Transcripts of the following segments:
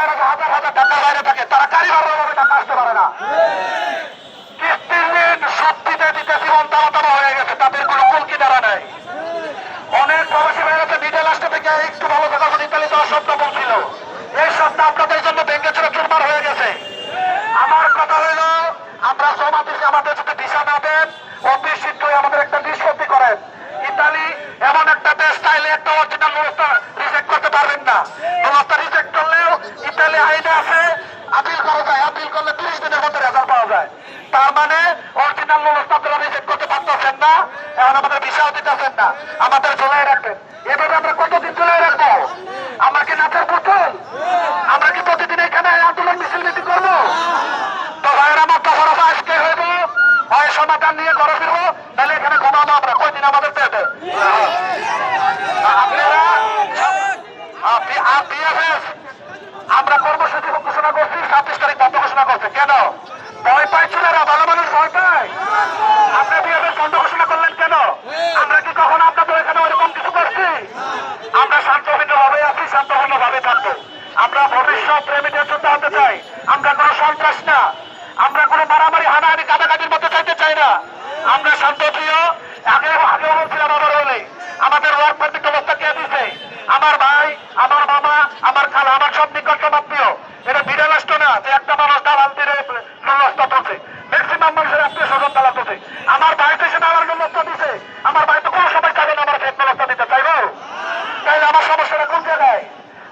Italy আমার কথা হইল আমরা সমাধিকে আমাদের যদি ভিসা না দেন, অতি আমাদের একটা নিষ্পত্তি করেন। ইতালি এমন একটা দেশ চাইলে একটা অরিজিনাল ব্যবস্থা রিজেক্ট করতে পারবেন না। ব্যবস্থা রিজেক্ট আপিল করলে তিরিশ দিনের মধ্যে রেজাল্ট পাওয়া যায়। তার মানে অরিজিনাল ব্যবস্থা রিজেক্ট করতে পারতেছেন না, এখন আমাদের ভিসাও দিতেছেন না, আমাদের ঝোলাই রাখবেন। এভাবে আমরা কতদিন ঝোলাই রাখব? আমরা কি নাচের পুতুল? আমরা কি প্রতিদিন এখানে আন্দোলন মিছিল মিটিং করব? তো ভাইয়ের আমার তো বড় আজকে হইব হয় সমাধান নিয়ে ঘরে ফিরবো তাহলে এখানে ঘুমাবো আমরা। কয়দিন আমাদের পেটে? আপনারা? আমরা কর্মসূচি ঘোষণা করছি ছাব্বিশ তারিখ বন্ধ ঘোষণা করছে। কেন? ভয় পায় ছেলেরা ভালো মানুষ ভয় পায়। আপনি বিএফএস বন্ধ ঘোষণা করলেন কেন? আমরা কি কখনো আপনাদের এখানে ওইরকম কিছু করছি? আমরা শান্তহীন ভাবে আছি শান্তহীন ভাবে থাকব। আমরা ভবিষ্যৎ প্রেমীদের যুদ্ধ হতে চাই। আমরা কোনো সন্ত্রাস না। আমরা কোনো মারামারি, হানাহানি কাটাকাটির মধ্যে চাইতে চাই না। আমরা শান্তপ্রিয় আগে আগেও বলছিলাম আমার হলে আমাদের ওয়ার্ক পার্টির ব্যবস্থা কে দিছে আমার ভাই আমার মামা আমার খালা আমার সব নিকটতম আত্মীয় এটা বিড়াল রাষ্ট্র না যে একটা মানুষ দালাল দিয়ে নষ্ট করছে ম্যাক্সিমাম মানুষের আত্মীয় স্বজন দালাল করছে আমার ভাই তো সেটা আমার নষ্ট দিছে আমার ভাই তো কোনো সময় চাবে না আমার ফেক ব্যবস্থা দিতে চাইব তাইলে আমার সমস্যাটা কোন জায়গায়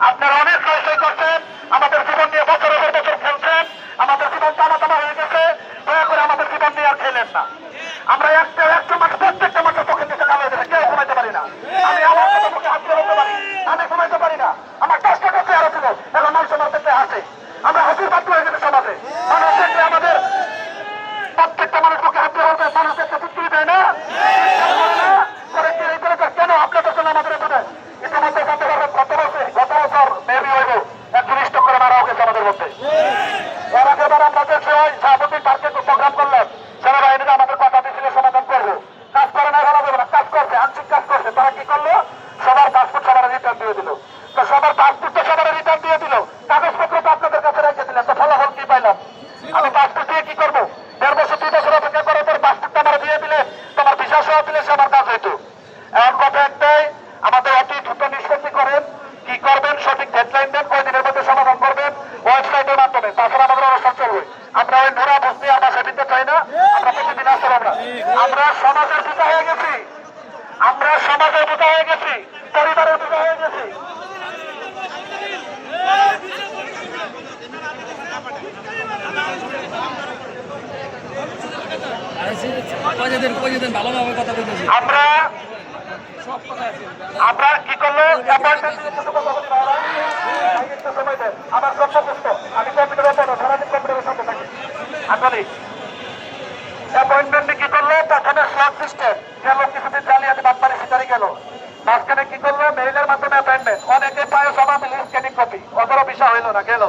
আপনারা অনেক রয়সই করছেন আমাদের জীবন নিয়ে বছরের পর বছর খেলছেন আমাদের জীবন টানা টানা হয়ে গেছে দয়া করে আমাদের জীবন নিয়ে আর খেলেন না আমরা একটা একটা মাস প্রত্যেকটা মাসের চোখে নিচে কালো হয়ে গেছে কেউ ঘুমাইতে পারি না আমি আমার কথা মুখে হাত দিয়ে বলতে পারি আমি ঘুমাইতে পারি না আমার কষ্ট করতে আরও ছিল এখন মানুষ আমার দেখতে হাসে আমরা হাসির পাত্র হয়ে গেছে সমাজে মানুষ দেখলে আমাদের প্রত্যেকটা মানুষ মুখে হাত দিয়ে বলবে মানুষ দেখতে চুক্তি দেয় না করে কি এই করে কেন আপনাদের জন্য আমাদের এখানে ইতিমধ্যে জানতে পারবেন গত বছর গত বছর মেবি হইব একজন স্টক করে মারা গেছে আমাদের মধ্যে এর আগে এবার আমরা দেখছি ওই সাহাবতী পার্কে প্রোগ্রাম করলাম সেনাবাহিনীরা আমাদের কথা দিয়েছিল সমাধান করব কাজ করে না ভালো যাবে না কাজ করছে আংশিক কাজ করছে তারা কি করল সবার পাসপোর্ট সবার রিটার্ন দিয়ে দিল তো সবার পাসপোর্ট তো সবার রিটার্ন দিয়ে দিল কাগজপত্র তো আপনাদের কাছে রেখে দিলেন তো ফলাফল কি পাইলাম আমি পাসপোর্ট দিয়ে কি করব দেড় বছর দুই বছর অপেক্ষা করার পর পাসপোর্টটা আমার দিয়ে দিলে তোমার ভিসা সহ দিলে সে আমার কাজ হইতো এখন কথা একটাই আমাদের অতি দ্রুত নিষ্পত্তি করেন কি করবেন সঠিক ডেডলাইন দেন কয়দিনের মধ্যে সমাধান করবেন ওয়েবসাইটের মাধ্যমে তাছাড়া আমাদের অনুষ্ঠান চলবে আমরা ওই নোরা বসতে আর বাসা দিতে চাই না আমরা প্রতিদিন আসতে আমরা আমরা সমাজের পিতা হয়ে গেছি আমরা পিতা হয়ে গেছি পরিবারের পিতা হয়ে গেছি আমরা আমরা কি করল। আমার কর্মব্যস্ত। আমি কম্পিউটারে পড়ো, কম্পিউটারের সাথে থাকি। আসলে অ্যাপয়েন্টমেন্টে কি করল? প্রথমে স্লট সিস্টেম গেল, কিছুদিন জালিয়াতি বাটপারি সিটারি গেল। মাঝখানে কি করল? মেইলের মাধ্যমে অ্যাপয়েন্টমেন্ট অনেকে পায় জমা দিলে স্ক্যানিং কপি অতটা বিষয় হইল না, গেল।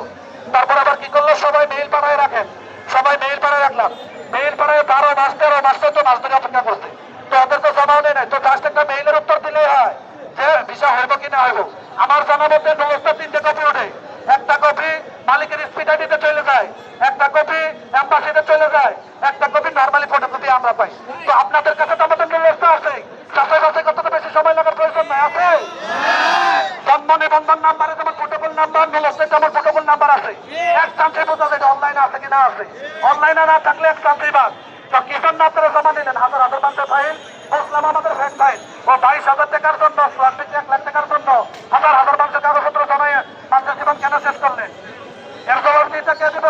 তারপর আবার কি করল সবাই মেইল পাঠায় রাখেন সবাই মেইল পাঠায় রাখলাম মেইল পাঠায় বারো মাস তেরো মাস তো মাস ধরে অপেক্ষা করছে তো ওদের তো জমাও নেই নাই তো জাস্ট একটা মেইলের উত্তর দিলেই হয় যে ভিসা হইব কি না হইব আমার জানা মতে নবস্থার তিনটে কপি ওঠে একটা কপি মালিকের স্পিড আইডিতে চলে যায়। একটা কপি অ্যাম্বাসিতে চলে যায়। একটা কপি নর্মালি ফটোকপি আমরা পাই। তো আপনাদের কাছে তো আমাদের ব্যবস্থা আছে তো বেশি সময় লাগার প্রয়োজন নাই, আছে? জন্ম নিবন্ধন নাম্বারে যেমন নাম্বার নাম্বার আছে। এক চান্সে বোঝা যায় অনলাইনে আছে আছে। অনলাইনে না থাকলে এক বাদ। তো কিষণ জমা নিলেন হাজার হাজার মানুষের ফাইল বুঝলাম আমাদের ফ্যাক ফাইল ও বাইশ হাজার টাকার জন্য এক লাখ টাকার জন্য হাজার হাজার মানুষের কাগজপত্র জমায় মানুষের জীবন কেন শেষ করলেন? এর জবাব দিতে কে দিব